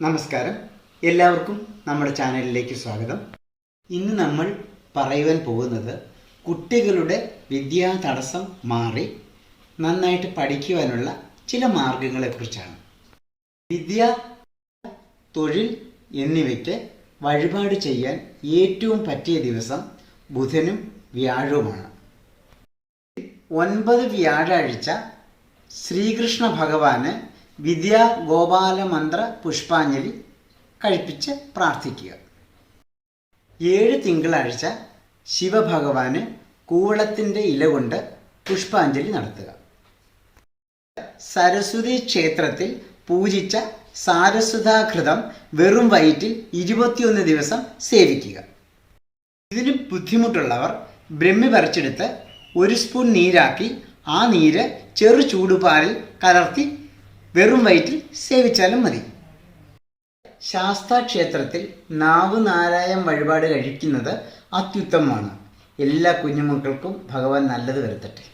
നമസ്കാരം. എല്ലാവർക്കും നമ്മുടെ ചാനലിലേക്ക് സ്വാഗതം. ഇന്ന് നമ്മൾ പറയുവാൻ പോകുന്നത് കുട്ടികളുടെ വിദ്യാ തടസ്സം മാറി നന്നായിട്ട് പഠിക്കുവാനുള്ള ചില മാർഗങ്ങളെക്കുറിച്ചാണ്. വിദ്യ തൊഴിൽ എന്നിവയ്ക്ക് വഴിപാട് ചെയ്യാൻ ഏറ്റവും പറ്റിയ ദിവസം ബുധനും വ്യാഴവുമാണ്. ഒൻപത് വ്യാഴാഴ്ച ശ്രീകൃഷ്ണ ഭഗവാന് വിദ്യാ ഗോപാല മന്ത്ര പുഷ്പാഞ്ജലി കഴിപ്പിച്ച് പ്രാർത്ഥിക്കുക. ഏഴ് തിങ്കളാഴ്ച ശിവഭഗവാന് കൂവളത്തിന്റെ ഇല കൊണ്ട് പുഷ്പാഞ്ജലി നടത്തുക. സരസ്വതി ക്ഷേത്രത്തിൽ പൂജിച്ച സാരസ്വതാകൃതം വെറും വയറ്റിൽ ഇരുപത്തിയൊന്ന് ദിവസം സേവിക്കുക. ഇതിന് ബുദ്ധിമുട്ടുള്ളവർ ബ്രഹ്മി പറിച്ചെടുത്ത് ഒരു സ്പൂൺ നീരാക്കി ആ നീര് ചെറു ചൂടുപാലിൽ കലർത്തി വെറും വയറ്റിൽ സേവിച്ചാലും മതി. ശാസ്താ ക്ഷേത്രത്തിൽ നാവ് നാരായം വഴിപാട് കഴിക്കുന്നത് അത്യുത്തമമാണ്. എല്ലാ കുഞ്ഞുമക്കൾക്കും ഭഗവാൻ നല്ലത് വരുത്തട്ടെ.